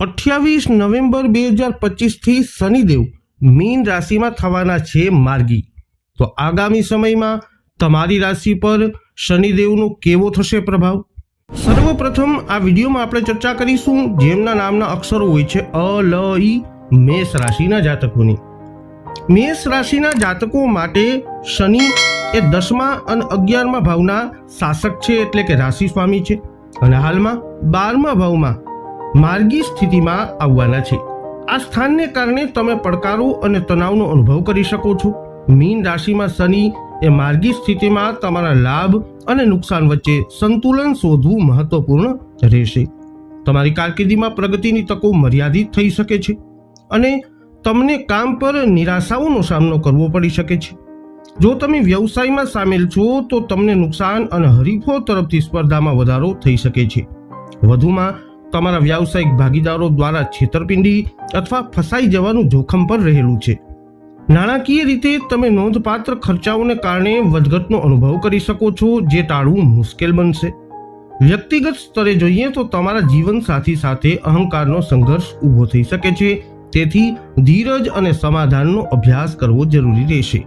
અઠ્યાવીસ નવેમ્બર બે હજાર પચીસથી શનિદેવ મીન રાશિમાં થવાના છે માર્ગી. તો આગામી સમયમાં તમારી રાશિ પર શનિદેવનો કેવો થશે પ્રભાવ? સર્વપ્રથમ આ વિડીયોમાં આપણે ચર્ચા કરીશું જેમના નામના અક્ષરો હોય છે અ, લ, ઈ, મેષ રાશિના જાતકોની. મેષ રાશિના જાતકો માટે શનિ એ દસમા અને અગિયારમા ભાવના શાસક છે એટલે કે રાશિ સ્વામી છે. અને હાલમાં બારમા ભાવમાં માર્ગી સ્થિતિમાં આવવાના છે. આ સ્થાનને કારણે તમે પડકારો અને તણાવનો અનુભવ કરી શકો છો. મીન રાશિમાં શનિ એ માર્ગી સ્થિતિમાં તમારા લાભ અને નુકસાન વચ્ચે સંતુલન શોધવું મહત્વપૂર્ણ રહેશે. તમારી કારકિર્દીમાં પ્રગતિની તકો મર્યાદિત થઈ શકે છે અને તમને કામ પર નિરાશાઓનો સામનો કરવો પડી શકે છે. જો તમે વ્યવસાયમાં સામેલ છો, તો તમને નુકસાન અને હરીફો તરફથી સ્પર્ધામાં વધારો થઈ શકે છે. વધુમાં તમારા વ્યાવસાયિક ભાગીદારો દ્વારા છેતરપિંડી અથવા ફસાઈ જવાનું જોખમ પર રહેલું છે. નાણાકીય રીતે તમે નોંધપાત્ર ખર્ચાઓને કારણે વધઘટનો અનુભવ કરી શકો છો, જે ટાળવું મુશ્કેલ બનશે. વ્યક્તિગત સ્તરે જોઈએ તો તમારા જીવનસાથી સાથે અહંકારનો સંઘર્ષ ઊભો થઈ શકે છે. તેથી ધીરજ અને સમાધાનનો અભ્યાસ કરવો જરૂરી રહેશે.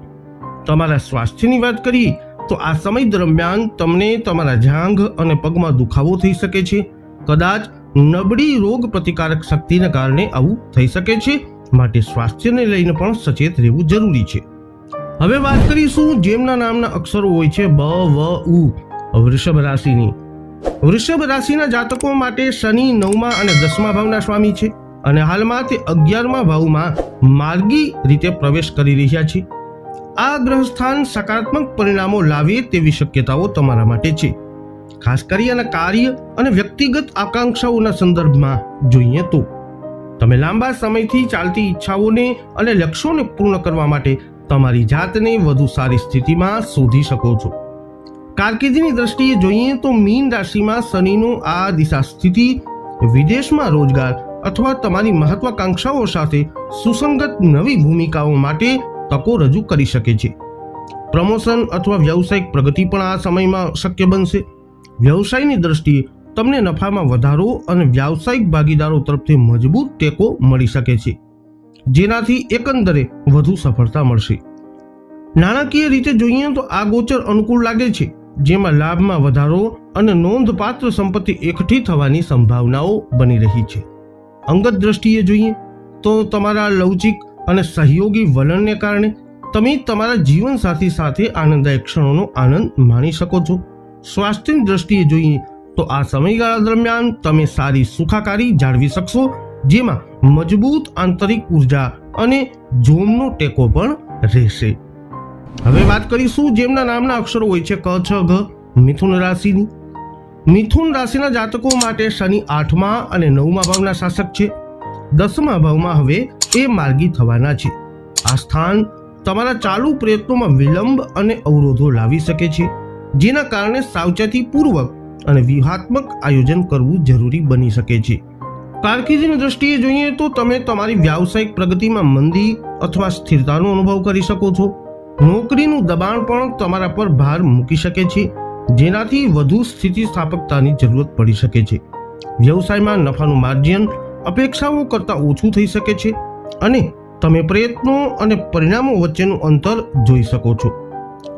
તમારા સ્વાસ્થ્યની વાત કરીએ, તો આ સમય દરમિયાન તમને તમારા જાંઘ અને પગમાં દુખાવો થઈ શકે છે. કદાચ નબળી રોગ પ્રતિકારક શક્તિને કારણે આવું થઈ શકે છે. માટે સ્વાસ્થ્યને લઈને પણ સચેત રહેવું જરૂરી છે. હવે વાત કરીશું જેમના નામના અક્ષરો હોય છે. બ, વ, ઉ. વૃષભ રાશિની. વૃષભ રાશિના જાતકો માટે શનિ નવમા અને દસમા ભાવના સ્વામી છે અને હાલમાં તે અગિયારમા ભાવમાં માર્ગી રીતે પ્રવેશ કરી રહ્યા છે. આ ગ્રહસ્થાન સકારાત્મક પરિણામો લાવે તેવી શક્યતાઓ તમારા માટે છે. ખાસ કરી અને કાર્ય અને વ્યક્તિગત આકાંક્ષાઓના સંદર્ભમાં જોઈએ તો. તમે લાંબા સમયથી ચાલતી ઈચ્છાઓને અને લક્ષ્યોને પૂર્ણ કરવા માટે તમારી જાતને વધુ સારી સ્થિતિમાં શોધી શકો છો. કારકિર્દીની દ્રષ્ટિએ જોઈએ તો મીન રાશિમાં શનિનું આ દિશા સ્થિતિ વિદેશમાં રોજગાર અથવા તમારી મહત્વાકાંક્ષાઓ સાથે સુસંગત નવી ભૂમિકાઓ માટે તકો રજૂ કરી શકે છે. પ્રમોશન અથવા વ્યવસાયિક પ્રગતિ પણ આ સમયમાં શક્ય બનશે. વ્યવસાયની દ્રષ્ટિએ તમને નફામાં વધારો અને વ્યાવસાયિક ભાગીદારો તરફથી મજબૂત ટેકો મળી શકે છે, જેનાથી એકંદરે વધુ સફળતા મળશે. નાણાકીય રીતે જોઈએ તો આ ગોચર અનુકૂળ લાગે છે, જેમાં લાભમાં વધારો અને નોંધપાત્ર સંપત્તિ એકઠી થવાની સંભાવનાઓ બની રહી છે. અંગત દ્રષ્ટિએ જોઈએ તો તમારા લવચિક અને સહયોગી વલણને કારણે તમે તમારા જીવનસાથી સાથે આનંદદાયક ક્ષણોનો આનંદ માણી શકો છો. સ્વાસ્થ્યની દ્રષ્ટિએ જોઈએ તો આ સમયગાળા દરમિયાન તમે સારી સુખાકારી જાળવી શકશો, જેમાં મજબૂત આંતરિક ઊર્જા અને જોમનો ટેકો પણ રહેશે. હવે વાત કરીશું જેમના નામના અક્ષરો હોય છે ક, છ, ઘ, મિથુન રાશિની. મિથુન રાશિના જાતકો માટે શનિ આઠમા અને નવમા ભાવના શાસક છે. દસમા ભાવમાં હવે એ માર્ગી થવાના છે. આ સ્થાન તમારા ચાલુ પ્રયત્નોમાં વિલંબ અને અવરોધો લાવી શકે છે. જેના કારણે સાવચેતીપૂર્વક અને વ્યૂહાત્મક આયોજન કરવું જરૂરી બની શકે છે. કારકિર્દીની દ્રષ્ટિએ જોઈએ તો તમે તમારી વ્યાવસાયિક પ્રગતિમાં મંદી અથવા સ્થિરતાનો અનુભવ કરી શકો છો. નોકરીનું દબાણ પણ તમારા પર ભાર મૂકી શકે છે, જેનાથી વધુ સ્થિતિસ્થાપકતાની જરૂરત પડી શકે છે. વ્યવસાયમાં નફાનું માર્જિન અપેક્ષાઓ કરતાં ઓછું થઈ શકે છે અને તમે પ્રયત્નો અને પરિણામો વચ્ચેનું અંતર જોઈ શકો છો.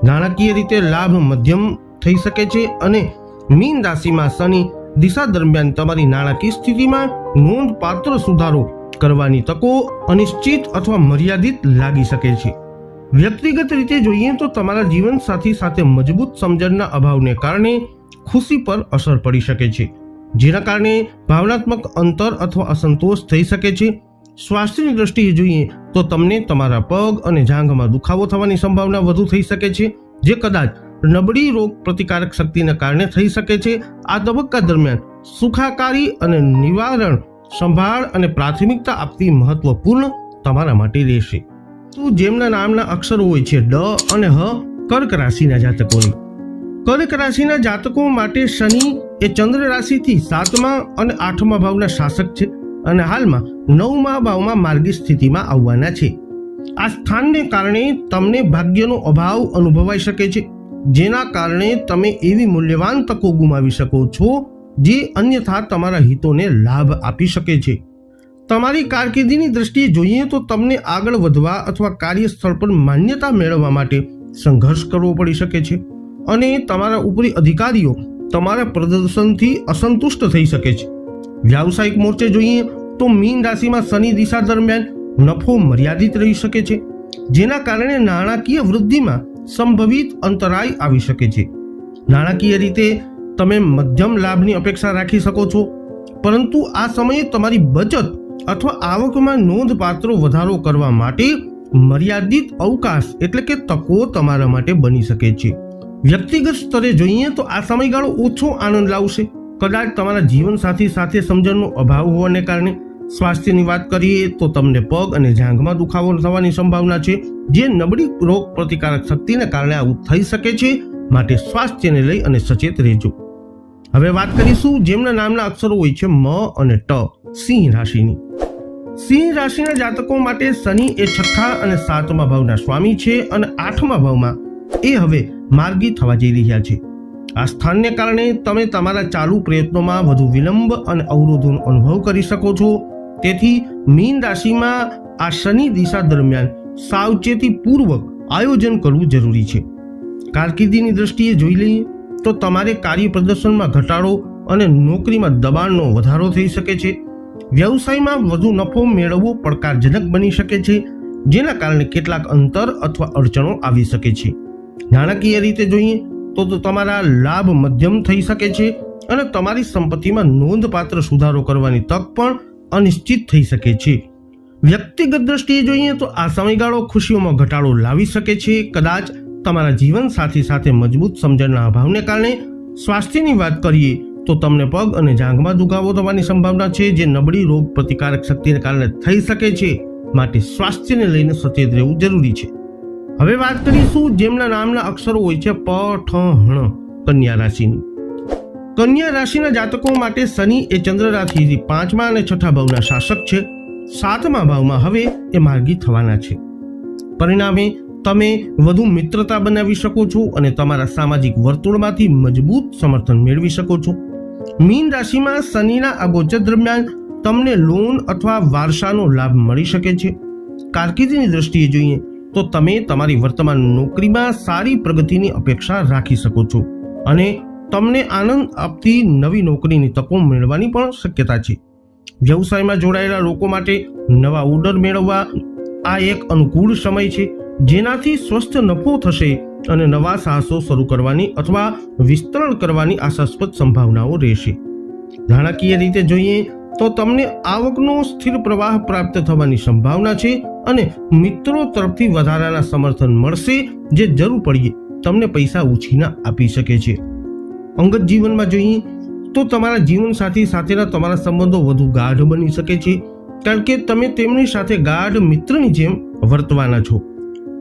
નાણાકીય રીતે લાભ મધ્યમ થઈ શકે છે અને મીન રાશિમાં શનિ દિશા દરમિયાન તમારી નાણાકીય સ્થિતિમાં નોંધપાત્ર સુધારો કરવાની તકો અનિશ્ચિત અથવા મર્યાદિત લાગી શકે છે. વ્યક્તિગત રીતે જોઈએ તો તમારા જીવનસાથી સાથે મજબૂત સમજણના અભાવને કારણે ખુશી પર અસર પડી શકે છે, જેના કારણે ભાવનાત્મક અંતર અથવા અસંતોષ થઈ શકે છે સ્વાસ્થ્યની દ્રષ્ટિએ જોઈએ તો તમને તમારા પગ અને જાંઘમાં દુખાવો થવાની સંભાવના વધુ થઈ શકે છે, જે કદાચ નબળી રોગ પ્રતિકારક શક્તિને કારણે થઈ શકે છે. આ તબક્કા દરમિયાન સુખાકારી અને નિવારણ, સંભાળ અને પ્રાથમિકતા આપવી મહત્વપૂર્ણ તમારા માટે રહેશે. તો જેમના નામના અક્ષરો હોય છે, ડ અને હ, કર્ક રાશિના જાતકોની. કર્ક રાશિના જાતકો માટે શનિ એ ચંદ્ર રાશિથી સાતમા અને આઠમા ભાવના શાસક છે. અને હાલમાં નવમા ભાવમાં માર્ગી સ્થિતિમાં આવવાના છે. આ સ્થાનને કારણે તમને ભાગ્યનો અભાવ અનુભવાઈ શકે છે. જેના કારણે તમે એવી મૂલ્યવાન તકો ગુમાવી શકો છો, જે અન્યથા તમારા હિતોને લાભ આપી શકે છે. તમારી કારકિર્દીની દ્રષ્ટિએ જોઈએ તો તમને આગળ વધવા અથવા કાર્યસ્થળ પર માન્યતા મેળવવા માટે સંઘર્ષ કરવો પડી શકે છે અને તમારા ઉપરી અધિકારીઓ તમારા પ્રદર્શનથી અસંતુષ્ટ થઈ શકે છે. વ્યાવસાયિક મોરચે જોઈએ તો મીન રાશિમાં શનિ દિશા દરમિયાન નફો મર્યાદિત રહી શકે છે, જેના કારણે નાણાકીય વૃદ્ધિમાં સંભવિત અંતરાય આવી શકે છે. નાણાકીય રીતે તમે મધ્યમ લાભની અપેક્ષા રાખી શકો છો, પરંતુ આ સમયે તમારી બચત અથવા આવકમાં નોંધપાત્ર વધારો કરવા માટે મર્યાદિત અવકાશ એટલે કે તકો તમારા માટે બની શકે છે. વ્યક્તિગત સ્તરે જોઈએ તો આ સમયગાળો ઓછો આનંદ લાવશે. કદાચ તમારા જીવનસાથી સાથે સમજણનો અભાવ હોવાને કારણે સ્વાસ્થ્યની વાત કરીએ તો તમને પગ અને જાંઘમાં દુખાવો થવાની સંભાવના છે, જે નબળી રોગ પ્રતિકારક શક્તિને કારણે આવું થઈ શકે છે. માટે સ્વાસ્થ્યને લઈ અને સચેત રહેજો. હવે વાત કરીશું જેમના નામના અક્ષરો હોય છે મ અને ટ, સિંહ રાશિની. સિંહ રાશિના જાતકો માટે શનિ એ છઠ્ઠા અને સાતમા ભાવના સ્વામી છે અને આઠમા ભાવમાં એ હવે માર્ગી થવા જઈ રહ્યા છે. આ સ્થાનને કારણે તમે તમારા ચાલુ પ્રયત્નોમાં વધુ વિલંબ અને અવરોધોનો અનુભવ કરી શકો છો. તેથી મીન રાશિમાં આ શનિ દિશા દરમિયાન સાવચેતીપૂર્વક આયોજન કરવું જરૂરી છે. કારકિર્દીની દ્રષ્ટિએ જોઈ લઈએ તો તમારે કાર્ય પ્રદર્શનમાં ઘટાડો અને નોકરીમાં દબાણનો વધારો થઈ શકે છે. વ્યવસાયમાં વધુ નફો મેળવવો પડકારજનક બની શકે છે, જેના કારણે કેટલાક અંતર અથવા અડચણો આવી શકે છે. નાણાકીય રીતે જોઈએ તો તમારા લાભ મધ્યમ થઈ શકે છે અને તમારી સંપત્તિમાં નોંધપાત્ર સુધારો કરવાની તક પણ અનિશ્ચિત થઈ શકે છે. વ્યક્તિગત દ્રષ્ટિએ જોઈએ તો આ સમયગાળો ખુશીઓમાં ઘટાડો લાવી શકે છે. કદાચ તમારા જીવન સાથી સાથે મજબૂત સમજણના અભાવને કારણે સ્વાસ્થ્યની વાત કરીએ તો તમને પગ અને જાંઘમાં દુખાવો થવાની સંભાવના છે, જે નબળી રોગ પ્રતિકારક શક્તિને કારણે થઈ શકે છે. માટે સ્વાસ્થ્યને લઈને સચેત રહેવું જરૂરી છે. હવે વાત કરીશું જેમના નામના અક્ષરો હોય છે, પ, ઠ હણ કન્યા રાશિની. કન્યા રાશિના જાતકો માટે શનિ એ ચંદ્ર રાશિથી પાંચમા અને છઠ્ઠા ભાવના શાસક છે. સાતમા ભાવમાં હવે એ માર્ગી થવાના છે. પરિણામે તમે વધુ મિત્રતા બનાવી શકો છો અને તમારા સામાજિક વર્તુળમાંથી મજબૂત સમર્થન મેળવી શકો છો. મીન રાશિમાં શનિના અગોચર દરમિયાન તમને લોન અથવા વારસાનો લાભ મળી શકે છે. કારકિર્દીની દ્રષ્ટિએ જોઈએ તો તમે તમારી વર્તમાન નોકરીમાં સારી પ્રગતિની અપેક્ષા રાખી શકો છો અને તમને આનંદ આપતી નવી નોકરીની તકો મેળવવાની પણ શક્યતા છે. વ્યવસાયમાં જોડાયેલા લોકો માટે નવા ઓર્ડર મેળવવા આ એક અનુકૂળ સમય છે, જેનાથી સ્વસ્થ નફો થશે અને નવા સાહસો શરૂ કરવાની અથવા વિસ્તરણ કરવાની આશાસ્પદ સંભાવનાઓ રહેશે. નાણાકીય રીતે જોઈએ તો તમને આવકનો સ્થિર પ્રવાહ પ્રાપ્ત થવાની સંભાવના છે અને મિત્રો તરફથી વધારાના સમર્થન મળશે જે જરૂર પડીએ, તમને પૈસા ઉછીના આપી શકે છે. અંગત જીવનમાં જોઈએ તો તમારા જીવનસાથી સાથેના તમારા સંબંધો વધુ ગાઢ બની શકે છે, કારણ કે તમે તેમની સાથે ગાઢ મિત્રની જેમ વર્તવાના છો.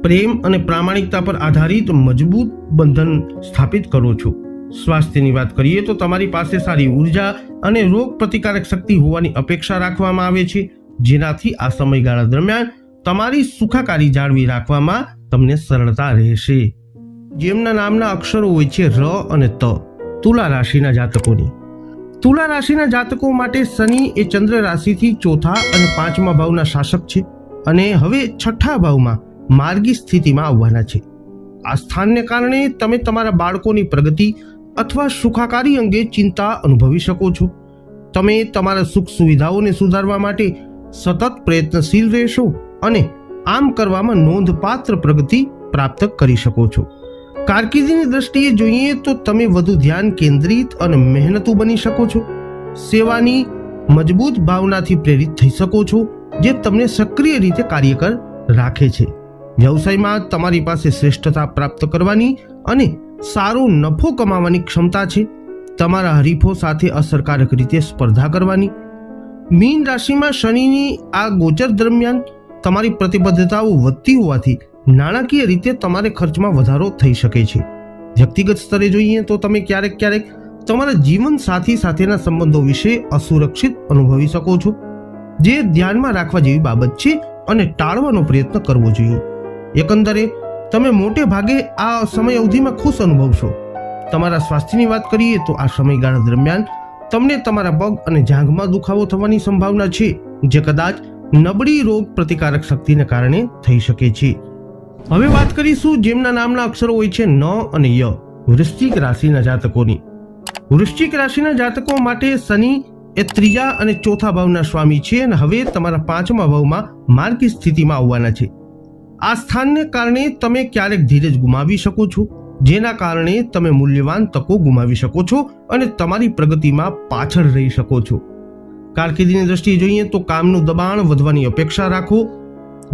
પ્રેમ અને પ્રામાણિકતા પર આધારિત મજબૂત બંધન સ્થાપિત કરો છો. સ્વાસ્થ્યની વાત કરીએ તો તમારી પાસે સારી ઊર્જા અને રોગ પ્રતિકારક શક્તિ હોવાની અપેક્ષા રાખવામાં આવે છે. જેનાથી આ સમયગાળા દરમિયાન તમારી સુખાકારી જાળવી રાખવામાં તમને સરળતા રહેશે. જેમના નામના અક્ષરો હોય છે ર અને ત. તુલા રાશિના જાતકોની. તુલા રાશિના જાતકો માટે શનિ એ ચંદ્ર રાશિથી ચોથા અને પાંચમા ભાવના શાસક છે અને હવે છઠ્ઠા ભાવમાં માર્ગી સ્થિતિમાં આવવાના છે. આ સ્થાનને કારણે તમે તમારા બાળકોની પ્રગતિ અથવા સુખાકારી અંગે ચિંતા અનુભવી શકો છો. તમે તમારા સુખ સુવિધાઓને સુધારવા માટે સતત પ્રયત્નશીલ રહેશો અને આમ કરવામાં નોંધપાત્ર પ્રગતિ પ્રાપ્ત કરી શકો છો. કારકિર્દીની દ્રષ્ટિએ જોઈએ તો તમે વધુ ધ્યાન કેન્દ્રિત અને મહેનતુ બની શકો છો. સેવાની મજબૂત ભાવનાથી પ્રેરિત થઈ શકો છો, જે તમને સક્રિય રીતે કાર્યકર રાખે છે. વ્યવસાયમાં તમારી પાસે શ્રેષ્ઠતા પ્રાપ્ત કરવાની અને સારો નફો કમાવાની ક્ષમતા છે. તમારા હરીફો સાથે અસરકારક રીતે સ્પર્ધા કરવાની. મીન રાશિમાં શનિની આ ગોચર દરમિયાન તમારી પ્રતિબદ્ધતાઓ વધતી હોવાથી નાણાકીય રીતે તમારે ખર્ચમાં વધારો થઈ શકે છે. વ્યક્તિગત સ્તરે જોઈએ તો તમે ક્યારેક ક્યારેક તમારા જીવન સાથી સાથેના સંબંધો વિશે અસુરક્ષિત અનુભવી શકો છો. જે ધ્યાનમાં રાખવા જેવી બાબત છે અને ટાળવાનો પ્રયત્ન કરવો જોઈએ. એકંદરે તમે મોટે ભાગે આ સમય અવધિમાં ખુશ અનુભવશો. તમારા સ્વાસ્થ્યની વાત કરીએ તો આ સમયગાળા દરમિયાન તમને તમારા પગ અને જાંઘમાં દુખાવો થવાની સંભાવના છે, જે કદાચ નબળી રોગ પ્રતિકારક શક્તિને કારણે થઈ શકે છે. હવે વાત કરીશું જેમના નામના અક્ષરો હોય છે ન અને ય, વૃશ્ચિક રાશિના જાતકોની. વૃશ્ચિક રાશિના જાતકો માટે શનિ એ ત્રીજા અને ચોથા ભાવના સ્વામી છે અને હવે તમારા પાંચમા ભાવમાં માર્ગી સ્થિતિમાં આવવાના છે. આ સ્થાનને કારણે તમે ક્યારેક ધીરજ ગુમાવી શકો છો. જેના કારણે તમે મૂલ્યવાન તકો ગુમાવી શકો છો અને તમારી પ્રગતિમાં પાછળ રહી શકો છો. કારકિર્દીની દ્રષ્ટિએ જોઈએ તો કામનું દબાણ વધવાની અપેક્ષા રાખો,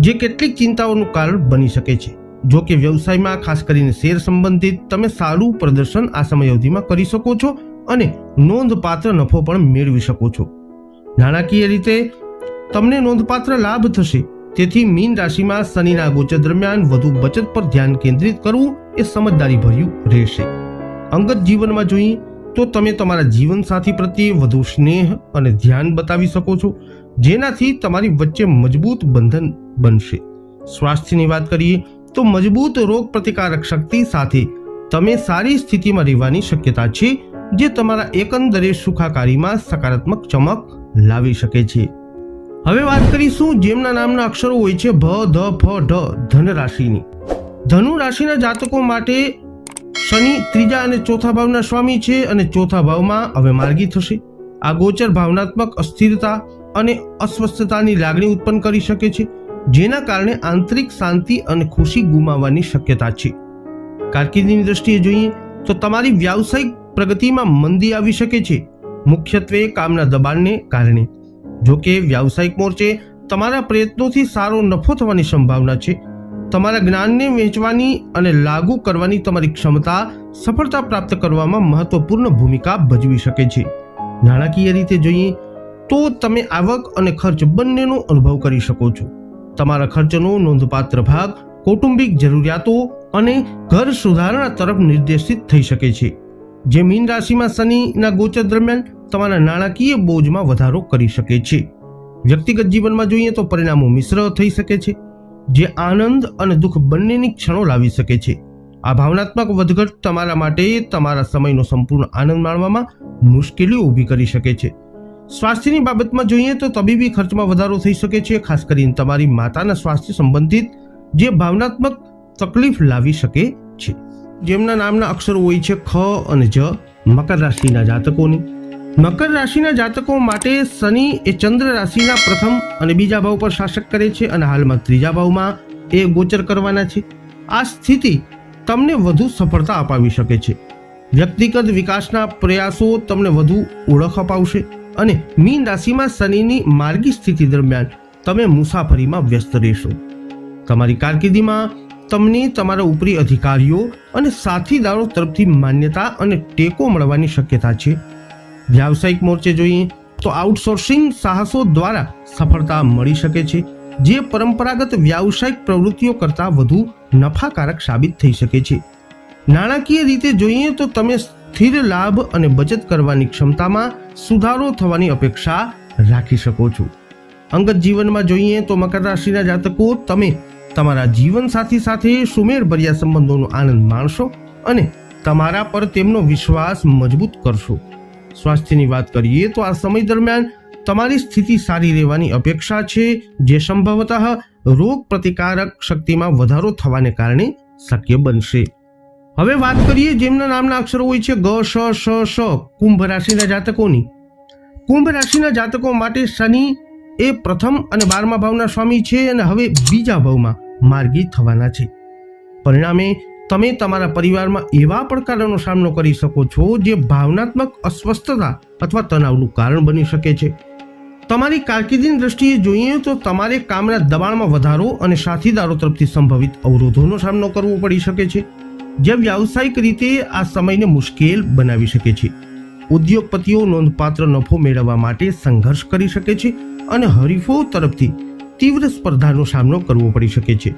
જે કેટલીક ચિંતાઓનું કારણ બની શકે છે. જો કે વ્યવસાયમાં, ખાસ કરીને શેર સંબંધિત, તમે સારું પ્રદર્શન આ સમયાવધિમાં કરી શકો છો અને નોંધપાત્ર નફો પણ મેળવી શકો છો. નાણાકીય રીતે તમને નોંધપાત્ર લાભ થશે. તેથી મીન રાશિમાં શનિના ગોચર દરમિયાન વધુ બચત પર ધ્યાન કેન્દ્રિત કરવું એ સમજદારી ભર્યું રહેશે. અંગત જીવનમાં જોઈએ તો તમે તમારા જીવનસાથી પ્રત્યે વધુ સ્નેહ અને ધ્યાન બતાવી શકો છો, જેનાથી તમારી વચ્ચે મજબૂત બંધન બનશે. સ્વાસ્થ્યની વાત કરીએ તો મજબૂત રોગ પ્રતિકારક શક્તિ સાથે તમે સારી સ્થિતિમાં રહેવાની શક્યતા છે, જે તમારા એકંદરે સુખાકારીમાં સકારાત્મક ચમક લાવી શકે છે. હવે વાત કરીશું જેમના નામના અક્ષરો હોય છે ભ, ધ, ફ, ઢ, ધન રાશિની. ધનુ રાશિના જાતકો માટે શનિ ત્રીજા અને ચોથા ભાવના સ્વામી છે અને ચોથા ભાવમાં હવે માર્ગી થશે. આ ગોચર ભાવનાત્મક અસ્થિરતા અને અસ્વસ્થતાની લાગણી ઉત્પન્ન કરી શકે છે, જેના કારણે આંતરિક શાંતિ અને ખુશી ગુમાવવાની શક્યતા છે. કારકિર્દીની દ્રષ્ટિએ જોઈએ તો તમારી વ્યાવસાયિક પ્રગતિમાં મંદી આવી શકે છે, મુખ્યત્વે કામના દબાણને કારણે. જો કે વ્યાવસાયિક મોરચે તમારા પ્રયત્નોથી સારો નફો થવાની સંભાવના છે. તમારા જ્ઞાનને વહેંચવાની અને લાગુ કરવાની તમારી ક્ષમતા, સફળતા પ્રાપ્ત કરવામાં મહત્વપૂર્ણ ભૂમિકા ભજવી શકે છે. નાણાકીય રીતે જોઈએ તો તમે આવક અને ખર્ચ બંનેનો અનુભવ કરી શકો છો. તમારા ખર્ચનો નોંધપાત્ર ભાગ કૌટુંબિક જરૂરિયાતો અને ઘર સુધારણા તરફ નિર્દેશિત થઈ શકે છે. જે મીન રાશિમાં શનિના ગોચર દરમિયાન તમારા નાણાકીય બોજમાં વધારો કરી શકે છે. વ્યક્તિગત જીવનમાં જોઈએ તો પરિણામો મિશ્ર થઈ શકે છે, જે આનંદ અને દુઃખ બંનેની ક્ષણો લાવી શકે છે. આ ભાવનાત્મક વધઘટ તમારા માટે તમારા સમયનો સંપૂર્ણ આનંદ માણવામાં મુશ્કેલીઓ ઊભી કરી શકે છે. સ્વાસ્થ્યની બાબતમાં જોઈએ તો તબીબી ખર્ચમાં વધારો થઈ શકે છે, ખાસ કરીને તમારી માતાના સ્વાસ્થ્ય સંબંધિત જે ભાવનાત્મક તકલીફ લાવી શકે છે. જેમના નામના અક્ષરો હોય છે ખ અને જ, મકર રાશિના જાતકોની. મકર રાશિના જાતકો માટે શનિ એ ચંદ્ર રાશિના પ્રથમ અને બીજા ભાવ પર શાસક કરે છે અને હાલમાં ત્રીજા ભાવમાં એ ગોચર કરવાના છે. આ સ્થિતિ તમને વધુ સફળતા અપાવી શકે છે. વ્યક્તિગત વિકાસના પ્રયાસો તમને વધુ ઓળખ અપાવશે અને મીન રાશિમાં શનિની માર્ગી સ્થિતિ દરમિયાન તમે મુસાફરીમાં વ્યસ્ત રહેશો. તમારી કારકિર્દીમાં તમને તમારા ઉપરી અધિકારીઓ અને સાથીદારો તરફથી માન્યતા અને ટેકો મળવાની શક્યતા છે. વ્યાવસાયિક મોરચે જોઈએ તો આઉટસોર્સિંગ સાહસો દ્વારા સફળતા મળી શકે છે, જે પરંપરાગત વ્યાવસાયિક પ્રવૃત્તિઓ કરતાં વધુ નફાકારક સાબિત થઈ શકે છે. નાણાકીય રીતે જોઈએ તો તમે સ્થિર લાભ અને બચત કરવાની ક્ષમતામાં સુધારો થવાની અપેક્ષા રાખી શકો છો. અંગત જીવનમાં જોઈએ તો મકર રાશિના જાતકો તમે તમારા જીવનસાથી સાથે સુમેળભર્યા સંબંધોનો આનંદ માણશો અને તમારા પર તેમનો વિશ્વાસ મજબૂત કરશો. સ્વાસ્થ્યની વાત કરીએ તો આ સમય દરમિયાન તમારી સ્થિતિ સારી રહેવાની અપેક્ષા છે, જે સંભવતઃ રોગ પ્રતિકારક શક્તિમાં વધારો થવાને કારણે શક્ય બનશે. હવે વાત કરીએ જેમના નામના અક્ષરો હોય છે, ગ, શ શ શ, કુંભ રાશિના જાતકોની. કુંભ રાશિના જાતકો માટે શનિ એ પ્રથમ અને બારમા ભાવના સ્વામી છે અને હવે બીજા ભાવમાં માર્ગી થવાના છે. પરિણામે, તમે તમારા પરિવારમાં એવા પડકારોનો સામનો કરી શકો છો જે ભાવનાત્મક અસ્વસ્થતા અથવા તણાવનું કારણ બની શકે છે. તમારી કારકિર્દીની દ્રષ્ટિએ જોઈએ તો તમારે કામના દબાણમાં વધારો અને સાથીદારો તરફથી સંભવિત અવરોધોનો સામનો કરવો પડી શકે છે, જે વ્યાવસાયિક રીતે આ સમયને મુશ્કેલ બનાવી શકે છે. ઉદ્યોગપતિઓ નોંધપાત્ર નફો મેળવવા માટે સંઘર્ષ કરી શકે છે અને હરીફો તરફથી તીવ્ર સ્પર્ધાનો સામનો કરવો પડી શકે છે.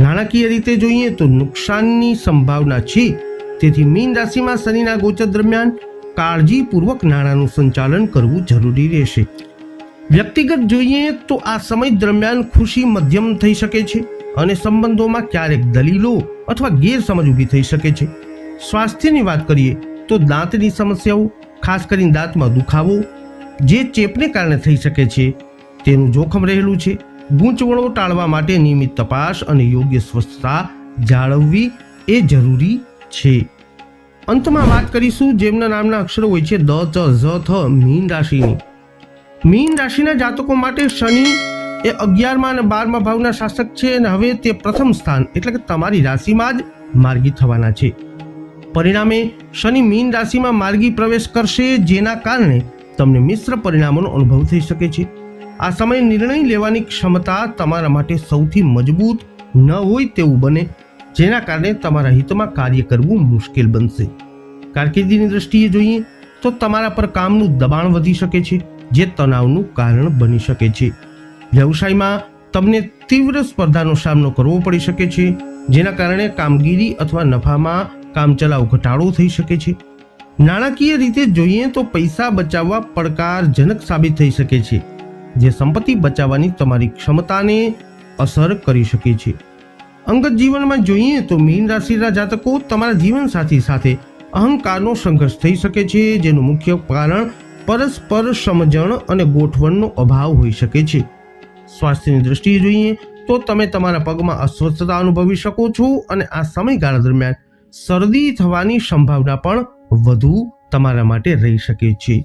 નાણાકીય રીતે જોઈએ તો નુકસાનની સંભાવના છે. તેથી મીન રાશિમાં શનિના ગોચર દરમિયાન કાળજીપૂર્વક નાણાંનું સંચાલન કરવું જરૂરી રહેશે. વ્યક્તિગત જોઈએ તો આ સમય દરમિયાન ખુશી મધ્યમ થઈ શકે છે અને સંબંધોમાં ક્યારેક દલીલો અથવા ગેરસમજ ઊભી થઈ શકે છે. સ્વાસ્થ્યની વાત કરીએ તો દાંતની સમસ્યાઓ, ખાસ કરીને દાંતમાં દુખાવો, જે ચેપને કારણે થઈ શકે છે તેનું જોખમ રહેલું છે. ગૂંચવણો ટાળવા માટે નિયમિત તપાસ અને યોગ્ય સ્વચ્છતા જાળવવી એ જરૂરી છે. અંતમાં વાત કરીશું જેમના નામના અક્ષરો હોય છે દ, ચ, ઝ, થ, મીન રાશિની. મીન રાશિના જાતકો માટે શનિ એ અગિયારમાં અને બારમા ભાવના શાસક છે અને હવે તે પ્રથમ સ્થાન એટલે કે તમારી રાશિમાં જ માર્ગી થવાના છે. પરિણામે શનિ મીન રાશિમાં માર્ગી પ્રવેશ કરશે જેના કારણે તમને મિશ્ર પરિણામોનો અનુભવ થઈ શકે છે. આ સમયે નિર્ણય લેવાની ક્ષમતા તમારા માટે સૌથી મજબૂત ન હોય તેવું બને, જેના કારણે તમારા હિતમાં કાર્ય કરવું મુશ્કેલ બનશે. કારકિર્દીની દ્રષ્ટિએ જોઈએ તો તમારા પર કામનું દબાણ વધી શકે છે, જે તણાવનું કારણ બની શકે છે. વ્યવસાયમાં તમને તીવ્ર સ્પર્ધાનો સામનો કરવો પડી શકે છે, જેના કારણે કામગીરી અથવા નફામાં કામચલાઉ ઘટાડો થઈ શકે છે. નાણાકીય રીતે જોઈએ તો પૈસા બચાવવા પડકારજનક સાબિત થઈ શકે છે. જે સંપત્તિ બચાવવાની તમારી ક્ષમતાને અસર કરી શકે છે. અંગત જીવનમાં જોઈએ તો મીન રાશિના જાતકો તમારા જીવનસાથી સાથે અહંકારનો સંઘર્ષ થઈ શકે છે, જેનું મુખ્ય કારણ પરસ્પર સમજણ અને ગોઠવણનો અભાવ હોઈ શકે છે. સ્વાસ્થ્યની દ્રષ્ટિએ જોઈએ તો તમે તમારા પગમાં અસ્વસ્થતા અનુભવી શકો છો અને આ સમયગાળા દરમિયાન શરદી થવાની સંભાવના પણ વધુ તમારા માટે રહી શકે છે.